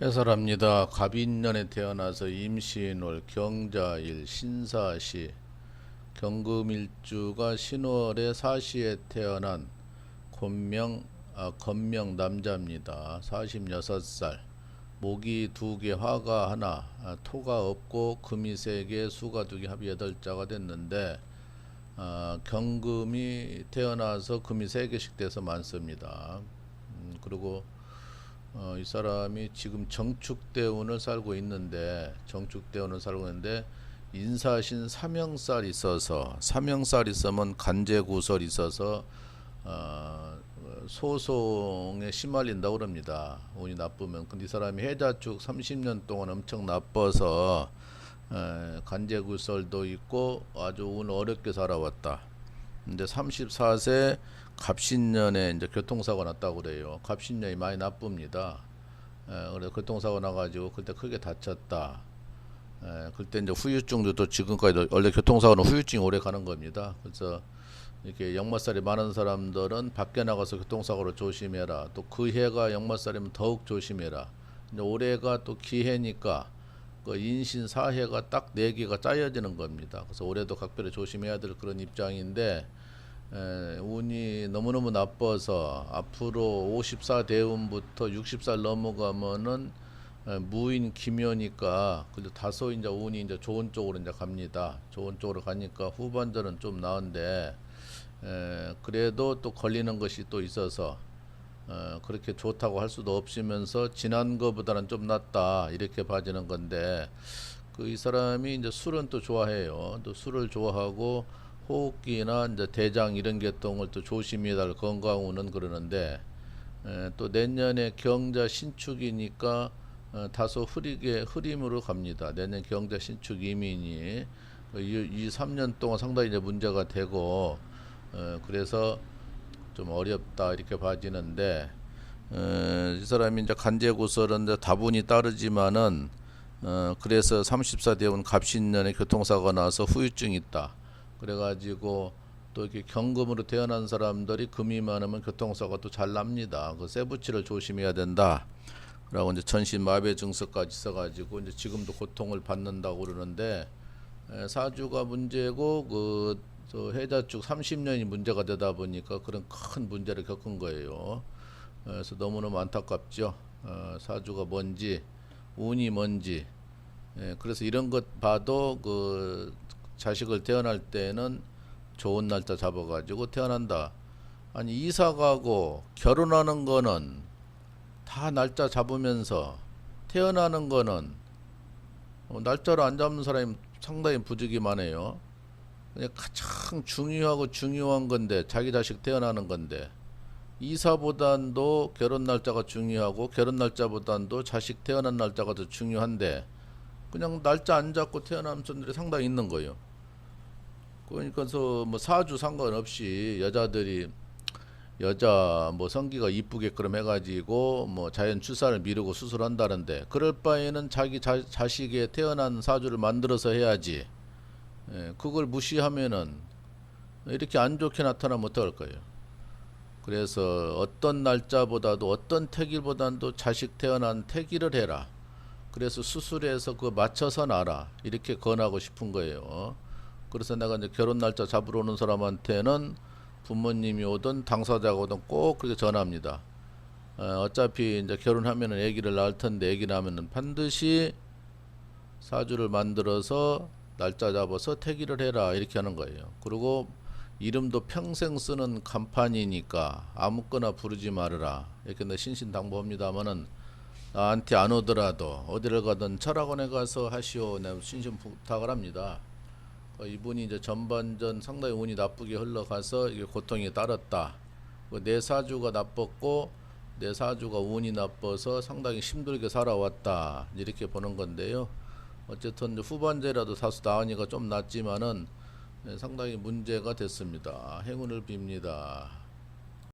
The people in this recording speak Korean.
해설합니다. 갑인년에 태어나서 임신월, 경자일, 신사시, 경금일주가 신월의 사시에 태어난 곤명, 아, 건명 남자입니다. 46살. 목이 두 개, 화가 하나, 아, 토가 없고 금이 세 개, 수가 두 개, 합이 여덟 자가 됐는데 아, 경금이 태어나서 금이 세 개씩 돼서 많습니다. 음, 그리고 어, 이 사람이 지금 정축대운을 살고 있는데 정축대운을 살고 있는데 인사신 사명살 있어서 사명살 있으면 간제구설 있어서 어, 소송에 시말린다고 그럽니다. 운이 나쁘면 근데 이 사람이 해자축 30년 동안 엄청 나빠서 에, 간제구설도 있고 아주 운 어렵게 살아왔다. 근데 34세 갑신년에 이제 교통사고 났다고 그래요. 갑신년이 많이 나쁩니다. 에, 그래서 교통사고 나가지고 그때 크게 다쳤다. 에, 그때 이제 후유증도 또 지금까지 원래 교통사고는 후유증이 오래 가는 겁니다. 그래서 이렇게 역마살이 많은 사람들은 밖에 나가서 교통사고를 조심해라. 또 그 해가 역마살이면 더욱 조심해라. 이제 올해가 또 기해니까 그 인신 사해가 딱 네 개가 짜여지는 겁니다. 그래서 올해도 각별히 조심해야 될 그런 입장인데 에, 운이 너무너무 나빠서 앞으로 54 대운부터 60살 넘어가면은 에, 무인 기묘니까 그래도 다소 이제 운이 이제 좋은 쪽으로 이제 갑니다. 좋은 쪽으로 가니까 후반전은 좀 나은데 에, 그래도 또 걸리는 것이 또 있어서 어, 그렇게 좋다고 할 수도 없으면서 지난 거보다는 좀 낫다 이렇게 봐지는 건데 그 이 사람이 이제 술은 또 좋아해요. 또 술을 좋아하고 호흡기나 이제 대장 이런 계통을 또 조심해야 할 건강운은 그러는데 에, 또 내년에 경자 신축이니까 어, 다소 흐리게 흐림으로 갑니다. 내년 경자 신축 이민이 이, 이 3년 동안 상당히 이제 문제가 되고 어, 그래서 좀 어렵다 이렇게 봐지는데 어, 이 사람이 이제 간제 구설은 이제 다분히 따르지만은 어, 그래서 34대운 갑신년에 교통사고가 나서 후유증이 있다. 그래가지고 또 이렇게 경금으로 태어난 사람들이 금이 많으면 교통사고가 또잘 납니다. 그 세부치를 조심해야 된다. 라고 이제 전신 마비 증서까지 있어가지고 이제 지금도 고통을 받는다고 그러는데 에, 사주가 문제고 그 저 해자축 30년이 문제가 되다 보니까 그런 큰 문제를 겪은 거예요. 그래서 너무너무 안타깝죠. 어, 사주가 뭔지 운이 뭔지 예, 그래서 이런 것 봐도 그 자식을 태어날 때는 좋은 날짜 잡아가지고 태어난다. 아니 이사 가고 결혼하는 거는 다 날짜 잡으면서 태어나는 거는 어, 날짜를 안 잡는 사람이 상당히 부득이 많아요. 가장 중요하고 중요한 건데 자기 자식 태어나는 건데 이사보단도 결혼 날짜가 중요하고 결혼 날짜보단도 자식 태어난 날짜가 더 중요한데 그냥 날짜 안 잡고 태어난 분들이 상당히 있는 거예요. 그러니까서 뭐 사주 상관없이 여자들이 여자 뭐 성기가 이쁘게끔 해가지고 뭐 자연 출산을 미루고 수술한다는데 그럴 바에는 자기 자, 자식의 태어난 사주를 만들어서 해야지. 예, 그걸 무시하면은 이렇게 안 좋게 나타나면 어떡할 거예요. 그래서 어떤 날짜보다도 어떤 태길보다도 자식 태어난 태길을 해라. 그래서 수술해서 그 맞춰서 놔라. 이렇게 권하고 싶은 거예요. 그래서 내가 이제 결혼 날짜 잡으러 오는 사람한테는 부모님이 오든 당사자가 오든 꼭 그렇게 전합니다. 어, 어차피 이제 결혼하면은 아기를 낳을 텐데 아기 낳으면은 반드시 사주를 만들어서 날짜 잡아서 태기를 해라 이렇게 하는 거예요. 그리고 이름도 평생 쓰는 간판이니까 아무거나 부르지 말아라 이렇게 내 신신당부합니다마는 나한테 안 오더라도 어디를 가든 철학원에 가서 하시오 내가 신신 부탁을 합니다. 어, 이분이 이제 전반전 상당히 운이 나쁘게 흘러가서 이게 고통이 따랐다. 그내 사주가 나빴고 내 사주가 운이 나빠서 상당히 힘들게 살아왔다 이렇게 보는 건데요. 어쨌든 후반제라도 다소 나으니까 좀 낫지만은 예, 상당히 문제가 됐습니다. 행운을 빕니다.